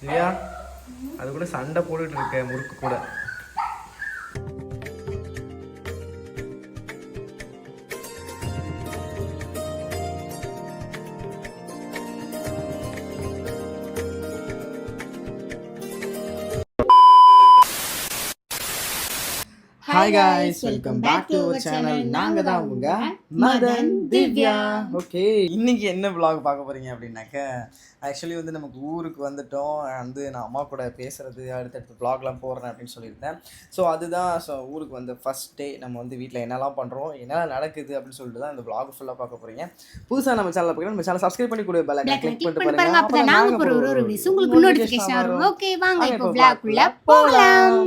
திவ்யா அது கூட சண்டை போட்டுட்டு இருக்க முறுக்கு கூட. Hi guys welcome back to our channel நாங்க தான் உங்க மதன் திவ்யா. ஓகே. இன்னைக்கு என்ன vlog பார்க்க போறீங்க அப்படின்னாக்க ஆக்சுவலி வந்து நமக்கு ஊருக்கு வந்துட்டோம். வந்து நான் அம்மா கூட பேசுறது அடுத்தடுத்து vlogலாம் போடுறேன் அப்படின்னு சொல்லியிருந்தேன். ஸோ அதுதான் ஸோ ஊருக்கு வந்து ஃபர்ஸ்ட் டே நம்ம வந்து வீட்டில் என்னெல்லாம் பண்ணுறோம் என்னெல்லாம் நடக்குது அப்படின்னு சொல்லிட்டு தான் இந்த vlog ஃபுல்லாக பார்க்க போறீங்க. புதுசாக நம்ம சேனல் பார்க்கணும் நம்ம சேனல் சப்ஸ்கிரைப் பண்ணி கூட பெல் ஐக்கன் கிளிக் பண்ணிட்டு பாருங்க. அப்பதான் நாங்க போற ஒரு ஒரு உங்களுக்கு நோட்டிபிகேஷன் வரும். ஓகே வாங்க இப்போ vlog குள்ள போகலாம்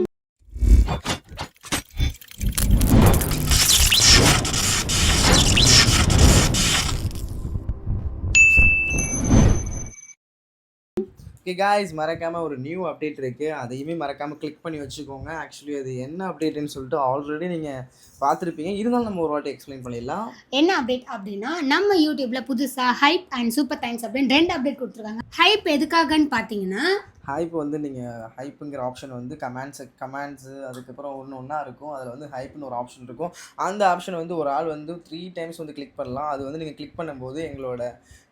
ஓகே காய்ஸ் மறக்காம ஒரு நியூ அப்டேட் இருக்கு. அதையுமே மறக்காமல் கிளிக் பண்ணி வச்சுக்கோங்க. ஆக்சுவலி அது என்ன அப்டேட்டுன்னு சொல்லிட்டு ஆல்ரெடி நீங்கள் பார்த்துருப்பீங்க. இருந்தாலும் நம்ம ஒரு வாட்டி எக்ஸ்பிளைன் பண்ணிடலாம். என்ன அப்டேட் அப்படின்னா நம்ம யூடியூப்பில் புதுசாக ஹைப் அண்ட் சூப்பர் தேங்க்ஸ் அப்படின்னு ரெண்டு அப்டேட் கொடுத்துருக்காங்க. ஹைப் எதுக்காகன்னு பார்த்தீங்கன்னா ஹைப் வந்து நீங்கள் ஹைப்புங்கிற ஆப்ஷன் வந்து கமெண்ட்ஸ் கமெண்ட்ஸு அதுக்கப்புறம் ஒன்று ஒன்றா இருக்கும். அதில் வந்து ஹைப்னு ஒரு ஆப்ஷன் இருக்கும். அந்த ஆப்ஷன் வந்து ஒரு ஆள் வந்து த்ரீ டைம்ஸ் வந்து கிளிக் பண்ணலாம். அது வந்து நீங்கள் கிளிக் பண்ணும்போது எங்களோட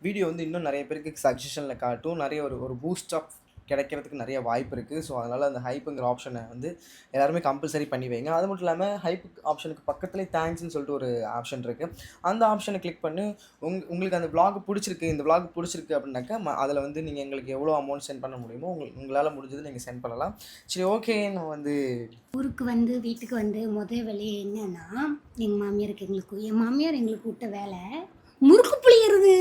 வீடியோ வந்து இன்னும் நிறைய பேருக்கு சஜஷனில் காட்டும். நிறைய ஒரு ஒரு பூஸ்ட் ஆஃப் கிடைக்கிறதுக்கு நிறைய வாய்ப்பு இருக்குது ஸோ அதனால் அந்த ஹைப்புங்கிற ஆப்ஷனை வந்து எல்லாருமே கம்பல்சரி பண்ணி வைங்க. அது மட்டும் இல்லாமல் ஹைப் ஆப்ஷனுக்கு பக்கத்துலேயே தேங்க்ஸ்னு சொல்லிட்டு ஒரு ஆப்ஷன் இருக்குது அந்த ஆப்ஷனை கிளிக் பண்ணி. உங் உங்களுக்கு அந்த பிளாக் பிடிச்சிருக்கு. இந்த பிளாக் பிடிச்சிருக்கு அப்படின்னாக்கா அதில் வந்து நீங்கள் எங்களுக்கு எவ்வளோ அமௌண்ட் சென்ட் பண்ண முடியுமோ உங்களுக்கு உங்களால் முடிஞ்சது நீங்கள் சென்ட் பண்ணலாம். சரி ஓகே நான் வந்து ஊருக்கு வந்து வீட்டுக்கு வந்து முதல் வேலையே என்னன்னா எங்கள் மாமியாருக்கு எங்களுக்கு என் மாமியார் எங்களுக்கு விட்ட வேலை. முறுக்கு புளியறது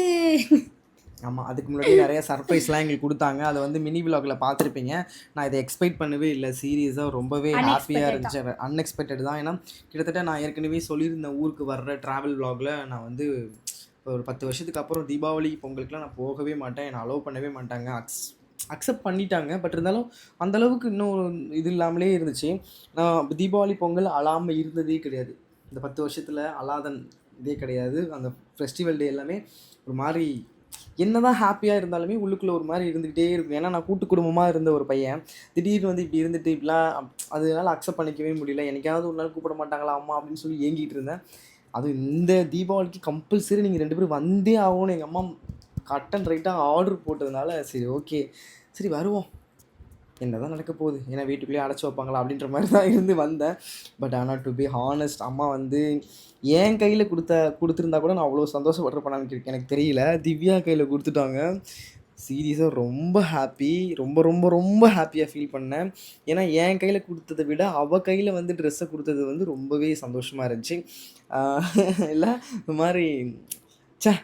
ஆமாம் அதுக்கு முன்னாடி நிறைய சர்ப்ரைஸ்லாம் எங்களுக்கு கொடுத்தாங்க. அதை வந்து மினி விலாகில் பார்த்துருப்பீங்க. நான் இதை எக்ஸ்பெக்ட் பண்ணவே இல்லை. சீரியஸாக ரொம்பவே ஹாப்பியாக இருந்துச்சு. அன்எக்ஸ்பெக்டட் தான். ஏன்னா கிட்டத்தட்ட நான் ஏற்கனவே சொல்லியிருந்தேன் ஊருக்கு வர்ற ட்ராவல் vlogல நான் வந்து ஒரு பத்து வருஷத்துக்கு அப்புறம் தீபாவளி பொங்கலுக்குலாம் நான் போகவே மாட்டேன். என்னை அலோவ் பண்ணவே மாட்டாங்க. அக்ஸ் அக்செப்ட் பண்ணிட்டாங்க. பட் இருந்தாலும் அந்த அளவுக்கு இன்னும் இது இல்லாமலே இருந்துச்சு. நான் தீபாவளி பொங்கல் அழாமல் இருந்ததே கிடையாது. இந்த பத்து வருஷத்தில் அழாதன் இதே கிடையாது. அந்த ஃபெஸ்டிவல் டே எல்லாமே ஒரு மாதிரி என்னதான் ஹாப்பியாக இருந்தாலுமே உள்ளுக்குள்ளே ஒரு மாதிரி இருந்துக்கிட்டே இருக்கும். ஏன்னா நான் கூட்டு குடும்பமாக இருந்த ஒரு பையன். திடீர்னு வந்து இப்படி இருந்துட்டு இப்படிலாம் அதனால அக்செப்ட் பண்ணிக்கவே முடியல. எனக்காவது ஒரு நாள் கூப்பிட மாட்டாங்களா அம்மா அப்படின்னு சொல்லி ஏங்கிட்டு இருந்தேன். அது இந்த தீபாவளிக்கு கம்பல்சரி நீங்கள் ரெண்டு பேரும் வந்தே ஆகணும்னு எங்கள் அம்மா கட் அண்ட் ரைட்டாக ஆர்டர் போட்டதுனால சரி ஓகே சரி வருவோம். என்னதான் நடக்க போகுது? ஏன்னா வீட்டுக்குள்ளேயே அடைச்சி வைப்பாங்களா? அப்படின்ற மாதிரி தான் இருந்து வந்தேன். பட் ஆனால் டு பி ஹானஸ்ட் அம்மா வந்து என் கையில் கொடுத்த கொடுத்துருந்தா கூட நான் அவ்வளோ சந்தோஷப்பட்டிருப்பேன் எனக்கு எனக்கு தெரியல. திவ்யா கையில் கொடுத்துட்டாங்க. சீரியஸாக ரொம்ப ஹாப்பி ரொம்ப ரொம்ப ரொம்ப ஹாப்பியாக ஃபீல் பண்ணேன். ஏன்னா என் கையில் கொடுத்ததை விட அவள் கையில் வந்து ட்ரெஸ்ஸை கொடுத்தது வந்து ரொம்பவே சந்தோஷமாக இருந்துச்சு. இல்லை இந்த மாதிரி சே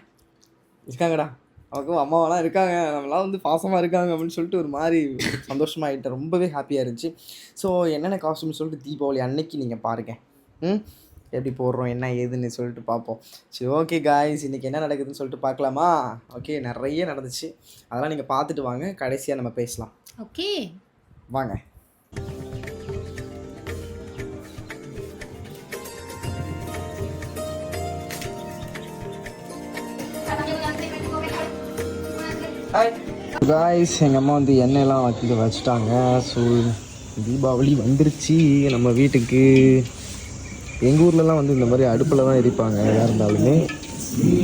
இருக்காங்கடா. அவக்கும் அம்மாவெல்லாம் இருக்காங்க நம்மளாம் வந்து பாசமாக இருக்காங்க அப்படின்னு சொல்லிட்டு ஒரு மாதிரி சந்தோஷமாயிட்டேன் ரொம்பவே ஹாப்பியாக இருந்துச்சு. ஸோ என்னென்ன காஸ்ட்யூம் சொல்லிட்டு தீபாவளி அன்னைக்கு நீங்கள் பாருங்கள் ம்? எப்படி போடுறோம் என்ன ஏதுன்னு சொல்லிட்டு பார்ப்போம். சரி ஓகே காய்ஸ் இன்றைக்கி என்ன நடக்குதுன்னு சொல்லிட்டு பார்க்கலாமா? ஓகே நிறைய நடந்துச்சு. அதெல்லாம் நீங்கள் பார்த்துட்டு வாங்க கடைசியாக நம்ம பேசலாம். ஓகே வாங்க. காய்ஸ் எங்கள் அம்மா வந்து எண்ணெயெல்லாம் வச்சுட்டு வச்சுட்டாங்க. ஸோ தீபாவளி வந்துருச்சு. நம்ம வீட்டுக்கு எங்கள் ஊர்லலாம் வந்து இந்த மாதிரி அடுப்பில் தான் எரிப்பாங்க எதாக இருந்தாலுமே.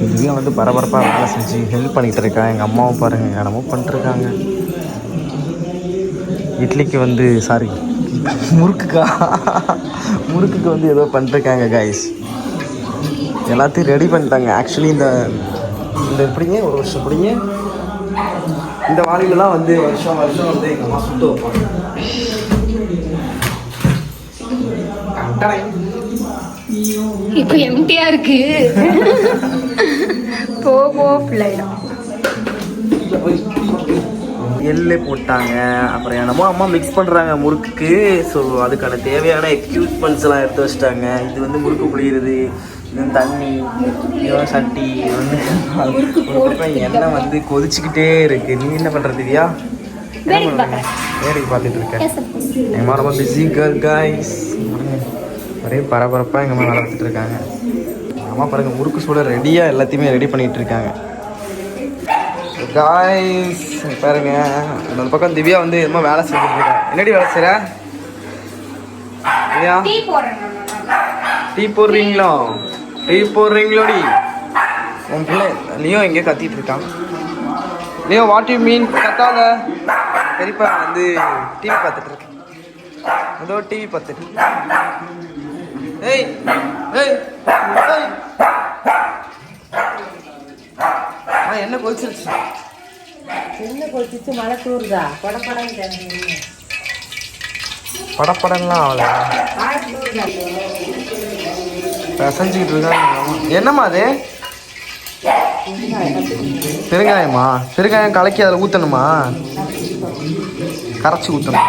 இங்கேயும் வந்து பரபரப்பாக வேலை செஞ்சு ஹெல்ப் பண்ணிகிட்டு இருக்கா. எங்கள் அம்மாவும் பாருங்கள் என்னமோ பண்ணிட்டுருக்காங்க. இட்லிக்கு வந்து சாரி முறுக்குக்கா. முறுக்குக்கு வந்து ஏதோ பண்ணிருக்காங்க காய்ஸ் எல்லாத்தையும் ரெடி பண்ணிட்டாங்க. ஆக்சுவலி இந்த இந்த எப்படிங்க ஒரு வருஷம் எப்படிங்க இந்த வாளிலலாம் வந்து வருஷம் வருஷம் வந்து எங்கள் அம்மா சுட்டு வைப்பாங்க. இப்போ எம்டியா இருக்கு. போ போ பிள்ளைடம் எள்ளு போட்டாங்க. அப்புறம் என்னமோ அம்மா மிக்ஸ் பண்ணுறாங்க முறுக்குக்கு. ஸோ அதுக்கான தேவையான எக்யூப்மெண்ட்ஸ் எல்லாம் எடுத்து வச்சிட்டாங்க. இது வந்து முறுக்கு புளியிறது இது வந்து தண்ணி இது வந்து சட்டி இது வந்து ஒரு பக்கம் எண்ணெய் வந்து கொதிச்சுக்கிட்டே இருக்கு. நீ என்ன பண்ணுற திவ்யா? வேடிக்கை பார்த்துட்டு இருக்கேன் எங்கள் ரொம்ப பிஸி கேர்ள் காய்ஸ் ஒரே பரபரப்பாக எங்கள் அம்மா வேலை பார்த்துட்டு இருக்காங்க. அம்மா பாருங்கள் முறுக்கு சூட ரெடியாக எல்லாத்தையுமே ரெடி பண்ணிகிட்டு இருக்காங்க. காய்ஸ் பாருங்க. அந்த பக்கம் திவ்யா வந்து என்னமோ வேலை செஞ்சுட்டு இருக்கா. என்னடி வேலை செய்ற? திவ்யா? டீ போடுறீங்களோ? டீ போடுறீங்களோடி உன் பிள்ளை லியோ எங்கேயோ கத்திட்டு இருக்கான்? லியோ வாட் யூ மீன் கத்தாத. பெரியப்பா வந்து டிவி பார்த்துட்டு இருக்கேன். ஏதோ டிவி பார்த்துட்டு ஏய் ஏய் ஏய். ஆ என்ன கொதிச்சிருச்சு? என்ன கொதிச்சு மழை தூருதா? படப்படம் படப்படம்லாம் ஆகல. பிசைஞ்சிக்கிட்டு இருக்காங்க. என்னம்மா அது? பெருங்காயமா? பெருங்காயம் கலக்கி அதில் ஊற்றணுமா கரைச்சி ஊற்றணுமா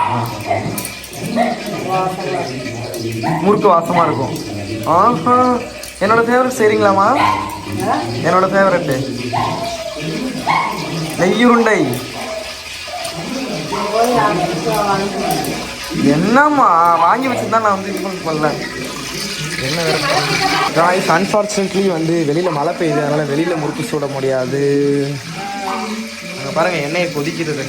முறுக்கு வாசமாக இருக்கும். ஆஹா. என்னோட ஃபேவரட் சரிங்களாம்மா என்னோட ஃபேவரட்டு நெய்யுருண்டை. என்னம்மா? வாங்கி வச்சுருந்தா நான் வந்து இது பண்ணல என்ன வேற காய்ஸ் அன்ஃபார்ச்சுனேட்லி வந்து வெளியில் மழை பெய்யுது. அதனால் வெளியில் முறுக்கு சுட முடியாது. அங்கே பாருங்கள் எண்ணெயை கொதிக்கிறது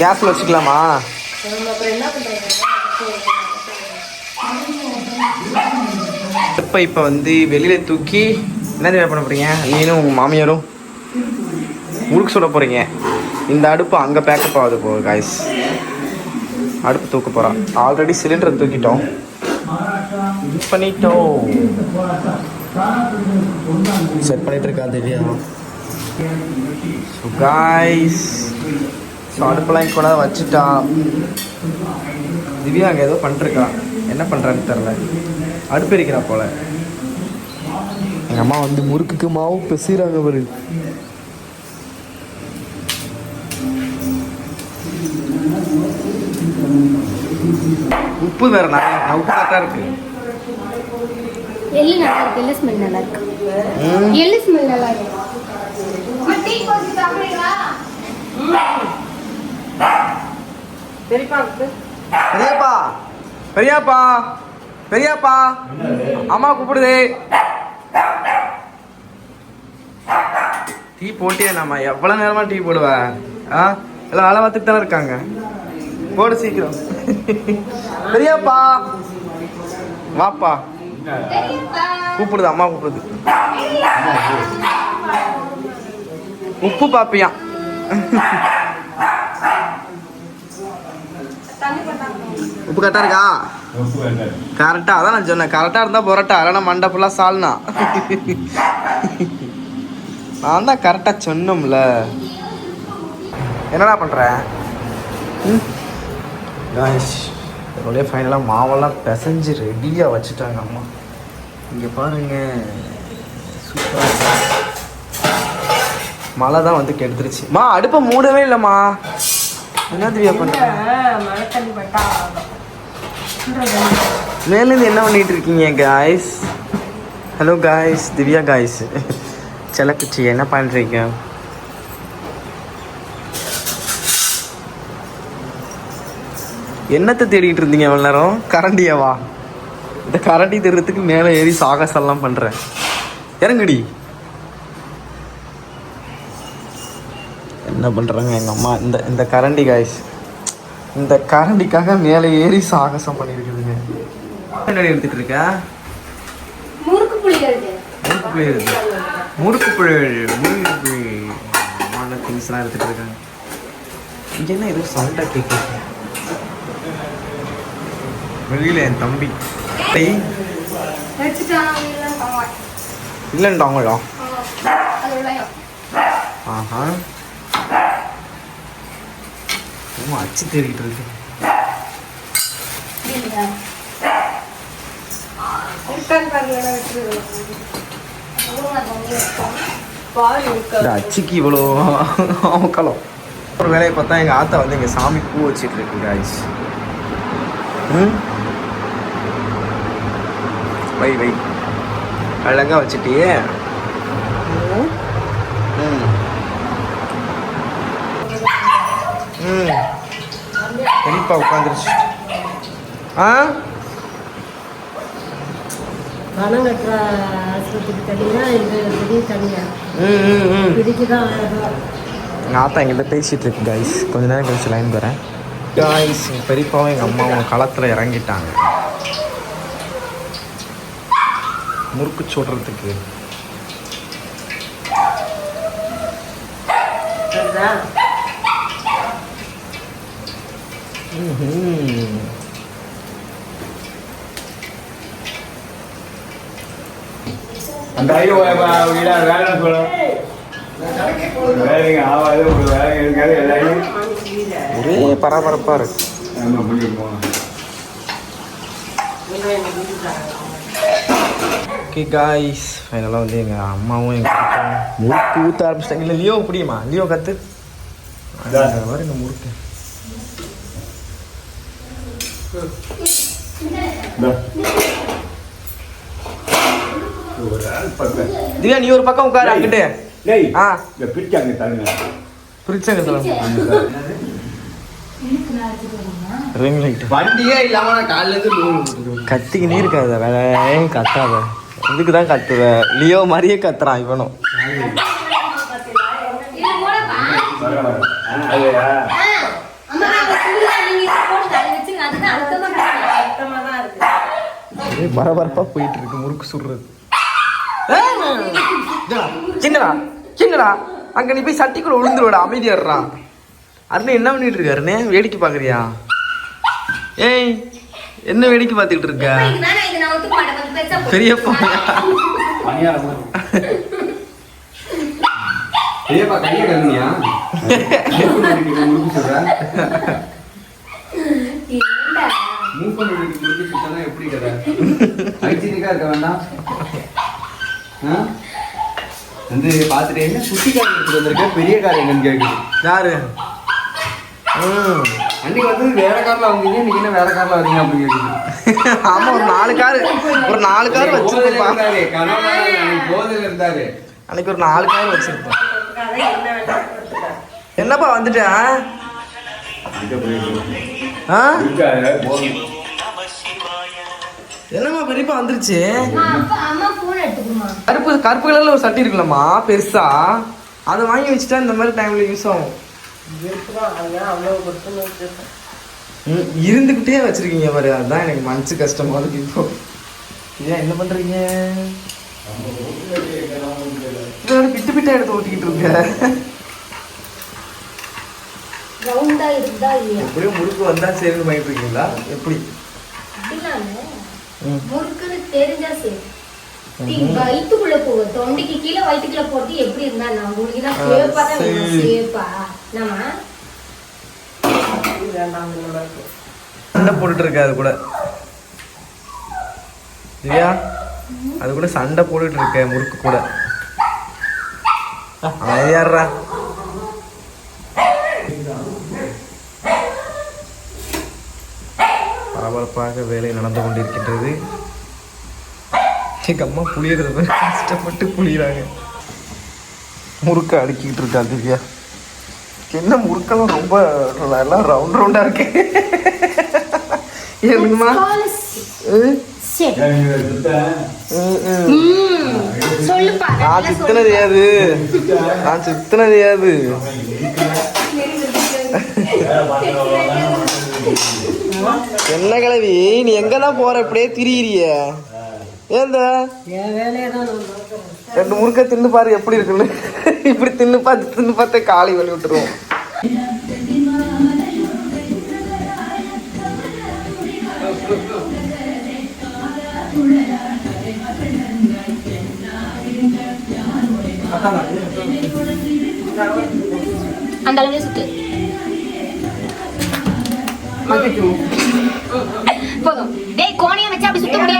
கேஸில் வச்சுக்கலாமா? இப்போ இப்போ வந்து வெளியில் தூக்கி என்ன வேலை பண்ண போகிறீங்க நீனும் உங்கள் மாமியாரும் முறுக்கு சுட போகிறீங்க இந்த அடுப்பு அங்கே பேக்கப் ஆகுது போ காய்ஸ் அடுப்பு தூக்க போகிறான் ஆல்ரெடி சிலிண்டரை தூக்கிட்டோம். பண்ணிட்டோம். செட் பண்ணிட்டு இருக்கா திவ்யா? காய்ஸ் ஸோ அடுப்பெல்லாம் கூட வச்சுட்டா. திவ்யா அங்கே ஏதோ பண்ணிருக்கா என்ன பண்ணுறான்னு தெரில அடுப்பு எரிக்கிறா போல. எங்கள் அம்மா வந்து முறுக்குக்கு மாவு பெசிறாங்க பாரு. உப்பு வேற நிறைய உப்பு கரெக்டாக இருக்கு. எள்ளு நல்லா இருக்கு. எள்ளு ஸ்மெல் நல்லா இருக்கு. ம். எள்ளு ஸ்மெல் நல்லா இருக்கு. அம்மா, டீ போட்டு சாப்பிடுறீங்களா? பெரியப்பாவுக்கு பெரியப்பா பெரியப்பா பெரியப்பா. அம்மா கூப்பிடுதே. டீ போட்டியே நம்ம எவ்வளோ நேரமா டீ போடுவ? ஆ? எல்லாம் வேலை பார்த்துட்டு தானே இருக்காங்க. போடு சீக்கிரம். பெரியப்பா. வாப்பா. கூப்பிடுது அம்மா கூப்பிடுது. உப்பு பாப்பியா. உப்பு கரெக்டாக இருக்கா? கரெக்டாக அதான் நான் சொன்னேன். கரெக்டாக இருந்தால் பொரோட்டா இல்லைன்னா மண்டை ஃபுல்லா சால்னா. நான் தான் கரெக்டாக சொன்னோம்ல. என்னடா பண்ணுற காய்ஸ் இதோடய ஃபைனலாக மாவெல்லாம் பிசைஞ்சு ரெடியாக வச்சுட்டாங்க அம்மா. இங்கே பாருங்க. சூப்பராக மழை தான் வந்து கெடுத்துருச்சு. மா அடுப்பை மூடவே இல்லைம்மா. என்ன திவ்யா பண்ணுறேன் மேலேருந்து என்ன பண்ணிட்டு இருக்கீங்க guys hello guys Divya guys செல்லக்குச்சி என்ன பண்ணுறீங்க என்னத்தை தேடிட்டு இருந்தீங்க இவ்வளோ நேரம்? கரண்டியாவா இந்த கரண்டி தேடுறதுக்கு மேலே ஏறி சாகசம்லாம் பண்ணுறேன் இறங்குடி. என்ன பண்ணுறாங்க எங்கள் அம்மா? இந்த இந்த கரண்டி காய்ஸ் இந்த கரண்டிக்காக மேலே ஏறி சாகசம் பண்ணியிருக்குதுங்க என்னடி எடுத்துட்டு இருக்க? முறுக்கு புளிகிறது முறுக்கு புழு இருக்கு முறுக்கு திங்ஸ்லாம் எடுத்துட்டு இருக்காங்க. இங்கே என்ன ஏதோ சவுண்டாக கேட்குது வெளியில் என் தம்பி. டேய். வச்சுட்டாங்க இல்லைன்றாங்களா ஆஹா. ரொம்ப அச்சு தேடிட்டு இருக்கு. இந்த அச்சுக்கு இவ்வளோ அவக்கலம் ஒரு வேலையை பார்த்தா எங்கள் ஆத்தா வந்து எங்கள் சாமி பூ வச்சிட்டு இருக்கு காய்ஸ் ம்? வை வை. அழகா வச்சுட்டியே. ம். ம். உட்காந்துருச்சு. ஆ? பணம் கட்டுற ஆஸ்பத்திரி தனியா இது பெரிய தனியா ம் ம் ம். இதுக்கு தான் எங்கிட்ட பேசிகிட்டு இருக்கு கைஸ் கொஞ்ச நேரம் கழிச்சு லைன் கைஸ் எங்கள் பெரியப்பாவும் எங்கள் அம்மாவும் களத்தில் இறங்கிட்டாங்க. முறுக்கு சுடுறதுக்கு. அந்த ஐயோ வீடா வேலை சொல்லணும் வேலைங்க ஆகாது ஒரு வேலை இருக்காது எல்லாரையும். ஒரே பரபரப்பாக இருக்கு. ஓகே காய்ஸ் ஃபைனலாக வந்து எங்கள் அம்மாவும் எங்கள் முறுக்கு ஊற்ற ஆரம்பிச்சிட்டாங்க இல்லை லியோ புரியுமா லியோ கற்று வர இந்த முறுக்கு. திவ்யா நீ ஒரு பக்கம் உட்காரு அங்கிட்டு ஆ பிரிச்சாங்க பிரிச்சங்க சொல்லுங்க ரிங் லைட் வண்டியே இல்லாம நான் காலைல இருந்து கத்திக்கினே இருக்காத வேற கத்தாத இதுக்கு தான் கத்துவ லியோ மாதிரியே கத்துறான் இவனும். பரபரப்பா போயிட்டு இருக்கு முறுக்கு சுடுறது. சின்னடா சின்னடா. அங்க நீ போய் சட்டிக்குள்ள விழுந்துருவடா அமைதியாடுறா அருண் என்ன பண்ணிட்டு இருக்க அருணே? வேடிக்கை பாக்குறியா? ஏய் என்ன வேடிக்கை பார்த்துக்கிட்டு இருக்க? பெரியப்பா. பெரியப்பா கையை முறுக்கு சுத்தனா எப்படி கதை? ஹைஜீனிக்கா இருக்க வேண்டாம்? வந்து பார்த்துட்டு என்ன குட்டி கார் எடுத்துட்டு வந்திருக்க? பெரிய கார் எங்கன்னு கேட்குது யாரு? ம் அன்னைக்கு வந்து வேற கார்ல வந்தீங்க இன்னைக்கு என்ன வேற கார்ல வரீங்க அப்படின்னு கேட்குது ஆமா ஒரு நாலு கார் ஒரு நாலு கார் வச்சிருப்பா இருந்தாரு கனவுல அன்னைக்கு போதையில இருந்தாரு. அன்னைக்கு ஒரு நாலு கார் கொடுத்துட்டேன். என்னப்பா வந்துட்டேன். என்னம்மா பெரியப்பா வந்துருச்சு? அம்மா போன் எடுத்துக்குமா கருப்பு கருப்பு கலர்ல ஒரு சட்டி இருக்குல்லம்மா பெருசா. அதை வாங்கி வச்சுட்டா இந்த மாதிரி டைம்ல யூஸ் ஆகும். இருந்துகிட்டே வச்சிருக்கீங்க பாரு அதுதான் எனக்கு மனசு கஷ்டமா இருக்கு இப்போ. ஏன் என்ன பண்றீங்க? பிட்டு பிட்டா எடுத்து ஓட்டிக்கிட்டு இருக்க. ரவுண்டா இருந்தா எப்படியும் முறுக்கு வந்தா சேர்ந்து பண்ணிட்டு இருக்கீங்களா எப்படி. முறுக்குன்னு தெரிஞ்சா சரி. நீ வயித்துக்குள்ள போக தொண்டைக்கு கீழே வயித்துக்குள்ள போறது எப்படி இருந்தா நான் உங்களுக்கு தான் சேப்பா தான். சேப்பா சண்டை போட்டுட்டு இருக்க அது கூட. திவ்யா அது கூட சண்டை போட்டுட்டு இருக்க முறுக்கு கூட. யாரா பரபரப்பாக வேலை நடந்து கொண்டிருக்கின்றது. எங்க அம்மா புளியறது கஷ்டப்பட்டு புளியறாங்க. முறுக்க அடுக்கிட்டு இருக்கா திவ்யா? என்ன முறுக்கெல்லாம் ரொம்ப எல்லாம் ரவுண்ட் ரவுண்டா இருக்கு. ஏனுங்கம்மா ம், சரி ஏன் இங்க சுத்த? ம், ம். ம், சொல்லுப்பா நான் சுத்தினது ஏது நான் சுத்தினது ஏது என்ன கிளவி நீ எங்க தான் போற இப்படியே திரியிறிய? ஏந்த ரெண்டு முறுக்க தின்னு பாரு எப்படி இருக்குன்னு. இப்படி தின்னு பார்த்து தின்னு பார்த்தே காலை வலி விட்டுருவோம் அந்த அளவுக்கு சுத்து. போதும். டேய் கோணியம் வச்சு அப்படி சுத்த முடியாது.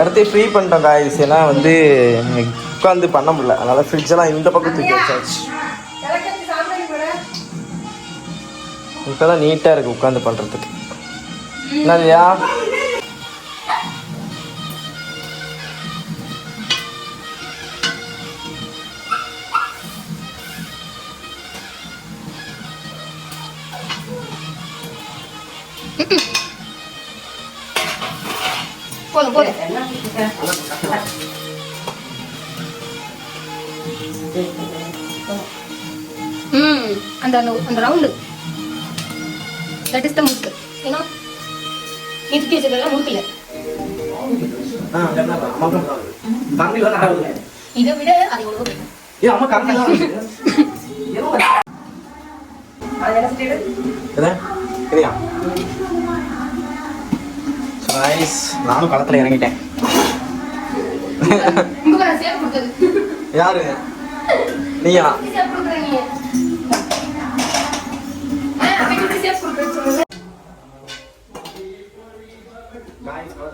இடத்தையும் ஃப்ரீ பண்ணிட்டோம் காய்ஸ் ஏன்னா வந்து உட்காந்து பண்ண முடியல. அதனால ஃப்ரிட்ஜெல்லாம் இந்த பக்கம் தூக்கி வச்சாச்சு. இப்போதான் நீட்டாக இருக்கு உட்காந்து பண்ணுறதுக்கு என்னதுயா அந்த அந்த ரவுண்டு தட் இஸ் த முறுக்கு ஏன்னா நீ தூக்கி வச்சதெல்லாம் முறுக்கு இல்லை இதை விட அது எவ்வளோ நானும் களத்தில் இறங்கிட்டேன். யாரு? நீயா? சேவ் கொடுக்குறீங்க கொடுக்குறேன்னு சொல்லுங்க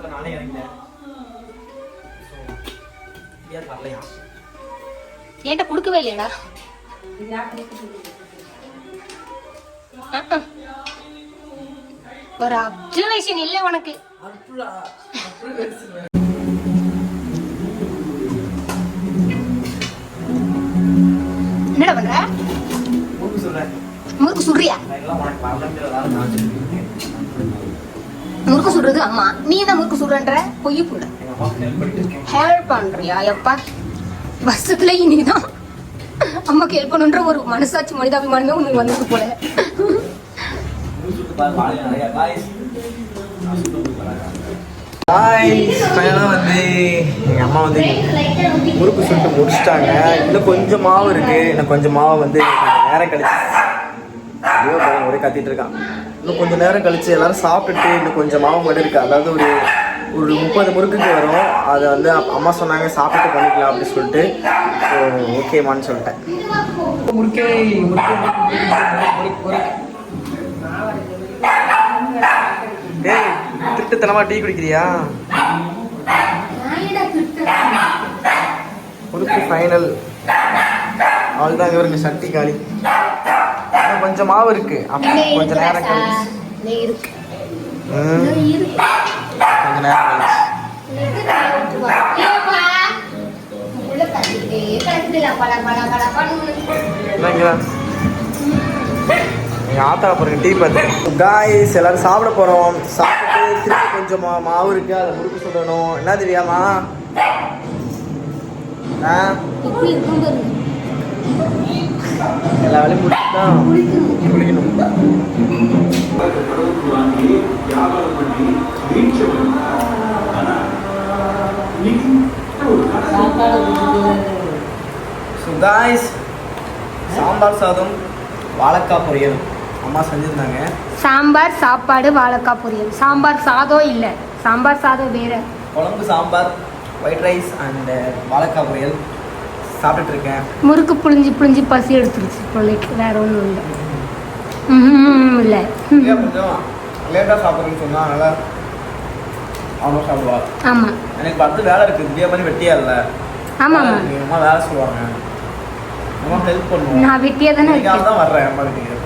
நானே வரலையா என்கிட்ட கொடுக்கவே இல்லையாடா ஒரு அப்சர்வேஷன் இல்லை உனக்கு. என்னடா பண்ற? முறுக்கு சுடுறியா? முறுக்கு சுடுறது அம்மா. நீ என்ன முறுக்கு சுடுறன்ற? பொய் புள்ள. எங்கள் ஹெல்ப் பண்றியா எப்பா? வருஷத்துல இனிதான் அம்மாக்கு ஹெல்ப் பண்ணுன்ற ஒரு மனசாட்சி மனிதாபிமானமே உனக்கு வந்தது போல. ஃபைனலாக வந்து எங்கள் அம்மா வந்து முறுக்கு சுட்டு முடிச்சிட்டாங்க. இன்னும் கொஞ்சம் மாவு இருக்கு. இன்னும் கொஞ்சம் மாவை வந்து நேரம் கழிச்சு ஒரே கத்திட்டு இருக்கான். இன்னும் கொஞ்சம் நேரம் கழிச்சு எல்லாரும் சாப்பிட்டுட்டு இன்னும் கொஞ்சம் மாவு மட்டும் இருக்கு. அதாவது ஒரு ஒரு முப்பது முறுக்குக்கு வரும். அதை வந்து அம்மா சொன்னாங்க சாப்பிட்டு பண்ணிக்கலாம் அப்படின்னு சொல்லிட்டு ஓகேமான்னு சொல்லிட்டேன். முறுக்கே டேய் திட்டுத்தனமா டீ குடிக்கிறியா? முறுக்கு ஃபைனல் அவ்வளோதான் இவருங்க சட்டி காலி. கொஞ்சம் மாவு இருக்கு. கொஞ்ச நேரம் கழிச்சு. கொஞ்ச நேரம் ஆத்தா பாருங்க டீ பார்த்து காய்ஸ் எல்லாரும் சாப்பிட போகிறோம் சாப்பிட்டு திருப்பி கொஞ்சம் மாவு இருக்கு. அதை முறுக்கு சுடணும் என்ன தெரியாமா? ஆ. எல்லா வேலையும் முடிச்சு தான் குளிக்கணும் சாம்பார் சாதம் வாழைக்காய் பொரியல். அம்மா செஞ்சுருந்தாங்க. சாம்பார் சாப்பாடு வாழைக்காய் பொரியல். சாம்பார் சாதம் இல்லை. சாம்பார் சாதம் வேற. குழம்பு சாம்பார் ஒயிட் ரைஸ் அண்ட் வாழைக்காய் பொரியல். சாப்பிட்டுட்டு இருக்கேன் முறுக்கு புளிஞ்சு புளிஞ்சு பசி எடுத்துருச்சு பிள்ளைக்கு வேற ஒன்றும் இல்லை. ம் இல்லை. கொஞ்சம் லேட்டாக சாப்பிட்றேன்னு சொன்னா அதனால அவனும் சாப்பிடுவா. ஆமாம் எனக்கு பத்து வேலை இருக்குது இதே மாதிரி வெட்டியா இல்லை. ஆமாம் அம்மா வேலை சொல்லுவாங்க. அம்மா ஹெல்ப் பண்ணுவோம் நான் வெட்டியாக தானே இருக்கேன். தான் வர்றேன் அம்மா வீட்டுக்கு.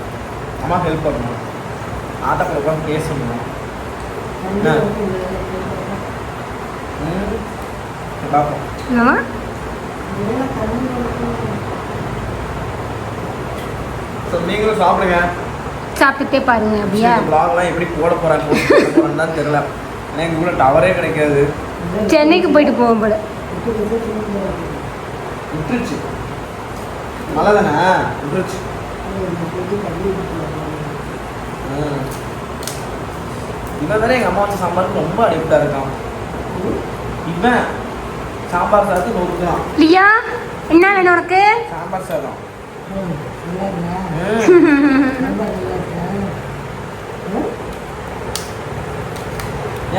அம்மா ஹெல்ப் பண்ணணும் ஆட்டா கூட உட்காந்து பேசணும் பார்ப்போம் நீங்களும் சாப்பிடுங்க. சாப்பிட்டுட்டே பாருங்க அப்படியா? ப்ளாக்லாம் எப்படி போட போகிறான்னு தான் தெரியல. ஏன்னா எங்கள் ஊரில் டவரே கிடைக்காது. சென்னைக்கு போயிட்டு போவோம் போல. விட்டுருச்சு மழை தானே விட்டுருச்சு. இவன் தானே எங்கள் அம்மா வச்ச சாம்பாருக்கு ரொம்ப அடிக்டாக இருக்கான். இவன் சாம்பார் சாதத்துக்கு நொறுக்கலாம் லியா என்ன வேணும் உனக்கு? சாம்பார் சாதம்.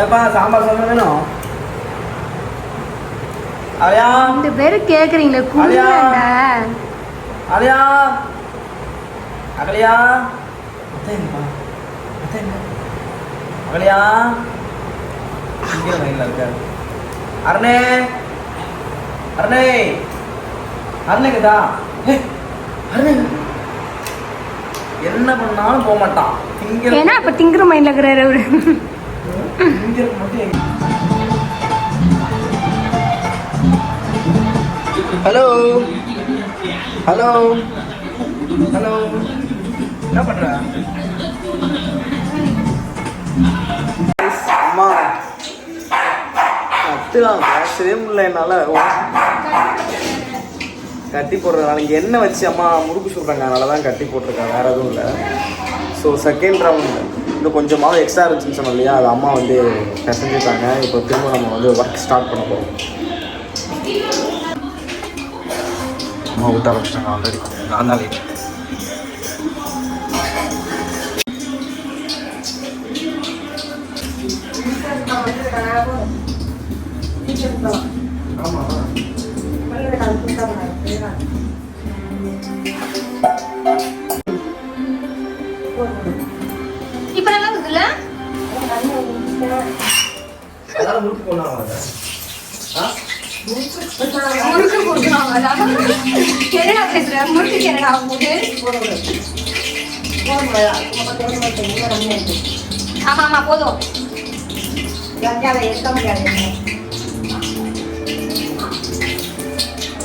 ஏப்பா சாம்பார் சாதம் வேணும்? அலையா? ரெண்டு பேரும் கேக்குறீங்களே குடுங்கடா. அலையா? அகலியா? அத்தைங்கப்பா அத்தைங்க அகலியா? இங்கே இருக்காரு. அருணே? அருணே. அருணேக்குதா அருணே. என்ன பண்ணாலும் போக மாட்டான். திங்கிற ஏன்னா அப்ப திங்குற மைண்ட்ல இருக்கிறாரு அவரு. திங்கிறதுக்கு மட்டும் ஹலோ. ஹலோ. ஹலோ. என்ன பண்ற? கத்துலாம். பேசவே முடியல என்னால். கட்டி போடுறதுனால இங்கே எண்ணெய் வச்சு அம்மா முறுக்கு சொல்கிறாங்க அதனால தான் கட்டி போட்டிருக்காங்க வேறு எதுவும் இல்லை. ஸோ செகண்ட் ரவுண்ட் இன்னும் கொஞ்சமாக எக்ஸ்ட்ரா இருந்துச்சுன்னு சொன்னோம் இல்லையா? அது அம்மா வந்து பிசைஞ்சிருக்காங்க இப்போ திரும்ப நம்ம வந்து ஒர்க் ஸ்டார்ட் பண்ண போகிறோம் அம்மா ஊற்ற ஆரம்பிச்சிட்டாங்க ஆல்ரெடி நான் தான் late. இப்போ நல்லா இருக்குல்ல அதனால முறுக்கு கொண்டாங்க முறுக்கு போட்டுருவாங்க என்னடா பேசுற. முறுக்கு போட்டு. ஆமா ஆமா போதும்.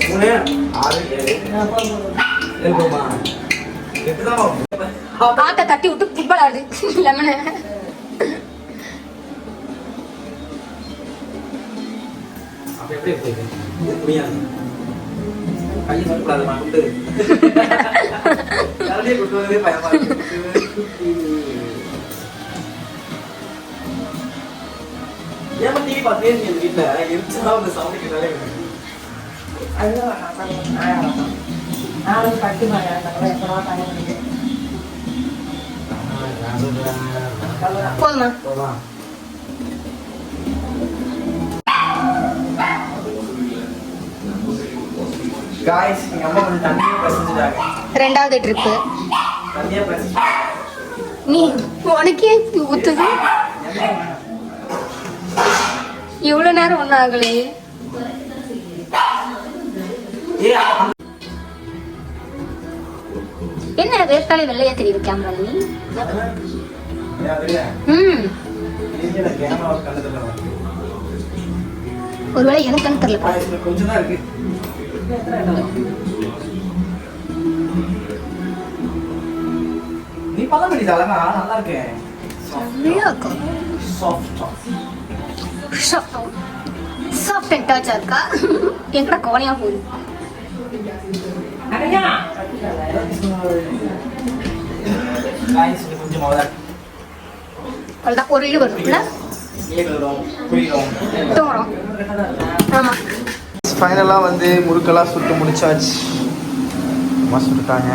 மூணு ஆறு ஏழு. தட்டி விட்டு ஃபுட்பால் ஆடுது. லெமனு. இருக்கு? முடியாது கையை சொல்லக்கூடாது நான் குண்டு கரடியை போதுமா? காய்ஸ் எங்க அம்மா கொஞ்சம் தண்ணியை பிரசிச்சுட்டாங்க. ரெண்டாவது ட்ரிப்பு தண்ணியை நீ உனக்கே ஊத்துது? இவ்வளவு நேரம் ஒன்றும் ஆகலையே. என்ன வேர்த்தாலே வெள்ளையா தெரியுது கேமரா நீ? ம். ஒருவேளை எனக்கு கண்ணு தெரியல கொஞ்சம் தான் இருக்கு நீ பதம் பண்ணிட்டு அழகா நல்லா இருக்கேன். சாஃப்ட் சாஃப்ட் அண்ட் டச்சா இருக்கா? எங்கடா கோணையா போகுது. அவ்வளோதான் ஒரு இது வரும்ல ஃபைனலாக வந்து முறுக்கெல்லாம் சுட்டு முடிச்சாச்சு. அம்மா சுட்டுட்டாங்க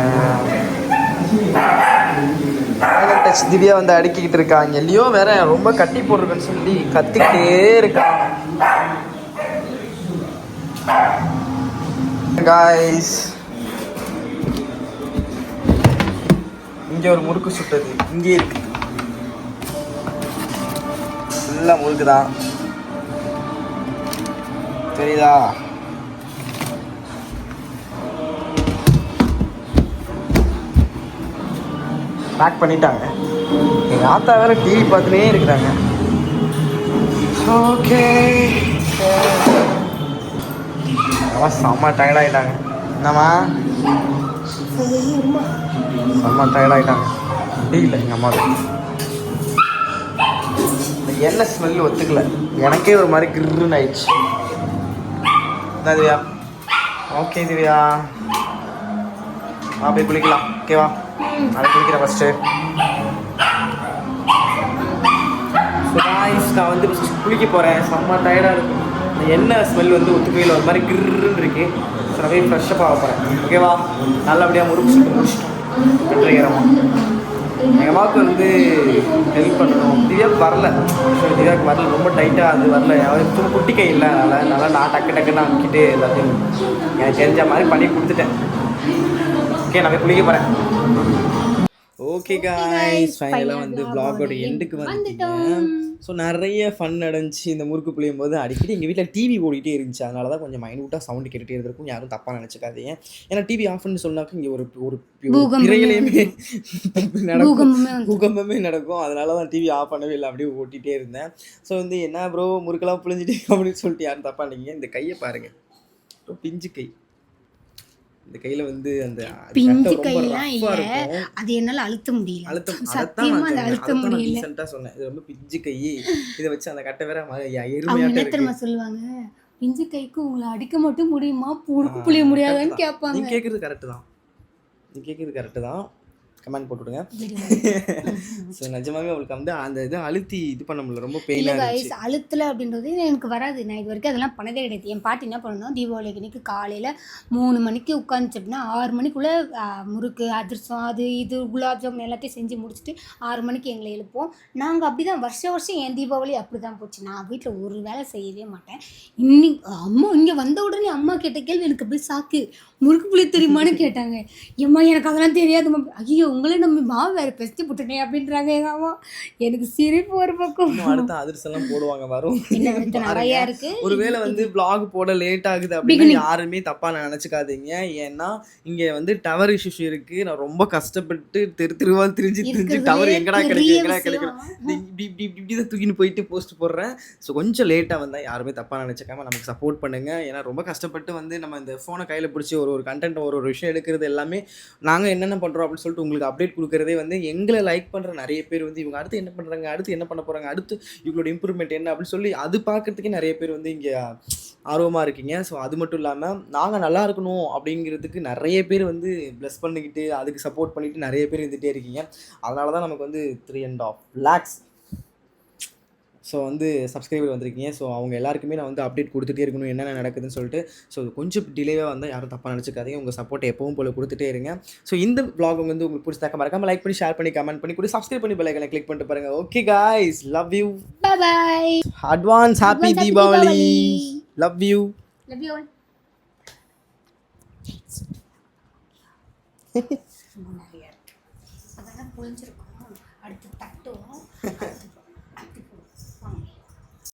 டச் திவ்யா வந்து அடுக்கிக்கிட்டு இருக்காங்க. இல்லையோ வேற ரொம்ப கட்டி போட்டிருக்குன்னு சொல்லி கத்திக்கிட்டே இருக்காங்க. காய்ஸ் இங்கே ஒரு முறுக்கு சுட்டது. இங்கே இருக்கு. ஃபுல்லாக முறுக்கு தான் தெரியுதா? பேக் பண்ணிட்டாங்க. எங்கள் ஆத்தா வேற டிவி பார்த்துனே இருக்கிறாங்க. ஓகே அவன் செம்ம டயர்ட் ஆகிட்டாங்க என்னம்மா? செம்ம டயர்ட் ஆகிட்டாங்க முடியல எங்கள் அம்மாவுக்கு. எண்ணெய் ஸ்மெல் ஒத்துக்கல. எனக்கே ஒரு மாதிரி கிருன்னு ஆயிடுச்சு. என்ன திவ்யா. ஓகே திவ்யா. வா போய் குளிக்கலாம். ஓகேவா நான் குளிக்கிறேன் ஃபஸ்ட்டு நான் வந்து குளிக்க போகிறேன் செம்ம டயர்டாக இருக்கும் எண்ணெய் ஸ்மெல் வந்து ஒத்துக்கையில் ஒரு மாதிரி கிருன்னு இருக்கு. ஸோ நான் போய் ஃப்ரெஷ்ஷப் ஆக போகிறேன் ஓகேவா நல்லபடியாக முறுக்கு சுட்டு முடிச்சிட்டோம். வெற்றிகரமாக எங்கள் அம்மாவுக்கு வந்து ஹெல்ப் பண்ணணும். திவ்யாவுக்கு வரல. ஸோ திவ்யாவுக்கு வரல. ரொம்ப டைட்டாக அது வரல. சும்மா குட்டி கை இல்லை. அதனால் அதனால் நான் டக்கு டக்குன்னு அமுக்கிட்டு எல்லாத்தையும் எனக்கு தெரிஞ்ச மாதிரி பண்ணி கொடுத்துட்டேன். ஓகே நான் போய் குளிக்க போகிறேன் ஓகே காய்ஸ் ஃபைனலாக வந்து vlog-ஓட எண்டுக்கு வந்துட்டோம். ஸோ நிறைய ஃபன் நடந்துச்சு இந்த முறுக்கு புளியும் போது. அடிக்கடி எங்கள் வீட்டில் டிவி ஓடிட்டே இருந்துச்சு. அதனால தான் கொஞ்சம் மைனூட்டாக சவுண்டு கேட்டுகிட்டே இருந்திருக்கும். யாரும் தப்பாக நினச்சிக்காதீங்க. ஏன்னா டிவி ஆஃப் பண்ணி சொன்னாக்க இங்கே ஒரு ஒரு. திரையிலையுமே நடக்கும். பூகம்பமே நடக்கும். அதனால தான் டிவி ஆஃப் பண்ணவே இல்லை. அப்படியே ஓட்டிகிட்டே இருந்தேன். ஸோ வந்து என்ன ப்ரோ முறுக்கெல்லாம் புழிஞ்சிட்டு அப்படின்னு சொல்லிட்டு யாரும் தப்பாக நினைக்கிங்க இந்த கையை பாருங்கள் பிஞ்சு கை. இந்த கையில வந்து அந்த பிஞ்சு கையெல்லாம் இல்ல. அது என்னால அழுத்த முடியல. அதைத்தான் சத்தியமா அதை. அழுத்த முடியல. சொன்னேன். இது ரொம்ப பிஞ்சு கை. இதை வச்சு அந்த கட்டை வேற எருமையாட்டம் என்ன தெரியுமா சொல்லுவாங்க? பிஞ்சு கைக்கு உங்களை அடிக்க மட்டும் முடியுமா? புடுக்கு புளிய முடியாதான்னு நீ கேட்பாங்க. கேட்குறது கரெக்டு தான். நீ கேட்குறது கரெக்டு தான். கமெண்ட் போட்டுவிடுங்க ஸோ நிஜமாவே அவளுக்கு வந்து அந்த இது அழுத்தி இது பண்ண முடியல ரொம்ப பெயினாக இருந்துச்சு. அழுத்தல அப்படின்றது எனக்கு வராது. நான் இது வரைக்கும் அதெல்லாம் பண்ணதே கிடையாது. என் பாட்டி என்ன பண்ணணும் தீபாவளி அன்னைக்கு காலையில மூணு மணிக்கு உட்காந்துச்சு அப்படின்னா ஆறு மணிக்குள்ள முறுக்கு அதிரசம் அது இது குலாப் ஜாமுன் எல்லாத்தையும் செஞ்சு முடிச்சுட்டு ஆறு மணிக்கு எங்களை எழுப்போம் நாங்கள் அப்படிதான் வருஷம் வருஷம் என் தீபாவளி அப்படி தான் போச்சு. நான் வீட்டில் ஒரு வேலை செய்யவே மாட்டேன். இன்னைக்கு அம்மா இங்கே வந்த உடனே அம்மா கேட்ட கேள்வி எனக்கு அப்படியே சாக்கு. முறுக்கு புளி தெரியுமான்னு கேட்டாங்க. ஏம்மா எனக்கு அதெல்லாம் தெரியாதும்மா. ஐயோ உங்களே நம்ம மாவு வேறு பெஸ்ட்டு போட்டுனே அப்படின்றாங்க எங்கள் அம்மா. எனக்கு சிரிப்பு ஒரு பக்கம். அடுத்த அதிர்செல்லாம் போடுவாங்க வரும். நிறையா. இருக்கு. ஒருவேளை வந்து vlog போட லேட் ஆகுது அப்படின்னு. யாருமே தப்பா நினைச்சுக்காதீங்க. ஏன்னா இங்க வந்து டவர் இஷ்யூஸ் இருக்கு. நான் ரொம்ப கஷ்டப்பட்டு தெரு தெருவா திரிஞ்சு திரிஞ்சு டவர் எங்கடா கிடைக்கும் எங்கடா. கிடைக்கும் இப்படி இப்படி இப்படி இப்படி தான் தூக்கின்னு போயிட்டு போஸ்ட் போடுறேன். ஸோ கொஞ்சம் லேட்டாக வந்தால் யாருமே தப்பாக நினச்சிக்காம நமக்கு சப்போர்ட் பண்ணுங்க. ஏன்னா ரொம்ப கஷ்டப்பட்டு வந்து நம்ம இந்த ஃபோனை கையில் பிடிச்சி ஒரு ஒரு கண்டென்ட் ஒரு ஒரு விஷயம் எடுக்கிறது எல்லாமே நாங்கள் என்னென்ன பண்ணுறோம் அப்படின்னு சொல்லிட்டு உங்களுக்கு அப்டேட் கொடுக்குறதே வந்து எங்களை லைக் பண்ணுற நிறைய பேர் வந்து இவங்க அடுத்து என்ன பண்ணுறாங்க அடுத்து என்ன பண்ண போகிறாங்க அடுத்து இவங்களோட இம்ப்ரூவ்மெண்ட் என்ன அப்படின்னு சொல்லி அது பார்க்குறதுக்கே நிறைய பேர் வந்து இங்கே ஆர்வமாக இருக்கீங்க. ஸோ அது மட்டும் இல்லாமல் நாங்கள் நல்லா இருக்கணும் அப்படிங்கிறதுக்கு நிறைய பேர் வந்து ப்ளஸ் பண்ணிக்கிட்டு அதுக்கு சப்போர்ட் பண்ணிட்டு நிறைய பேர் இருந்துகிட்டே இருக்கீங்க. அதனால தான் நமக்கு வந்து three and half lakhs so வந்து சப்ஸ்கிரைபர் வந்திருக்கீங்க. ஸோ அவங்க எல்லாருக்குமே நான் வந்து அப்டேட் கொடுத்துட்டே இருக்கணும். என்னென்ன நடக்குதுன்னு சொல்லிட்டு ஸோ கொஞ்சம் டிலேவாக வந்தால் யாரும் தப்பாக நினச்சிக்காதீங்க. உங்கள் சப்போர்ட் எப்பவும் போல கொடுத்துட்டே இருங்க. ஸோ இந்த vlog வந்து உங்களுக்கு பிடிச்சாக்க மறக்காம லைக் பண்ணி ஷேர் பண்ணி கமெண்ட் பண்ணி கூட சப்ஸ்கிரைப் பண்ணி பெல்லைக்கனை கிளிக் பண்ணிட்டு பாருங்க. Okay guys love you bye. Advance happy Deepavali. Love you all. இன்னும் நிறைய இருக்கு. அதெல்லாம் புரிஞ்சிருக்கும். அடுத்து தட்டும்.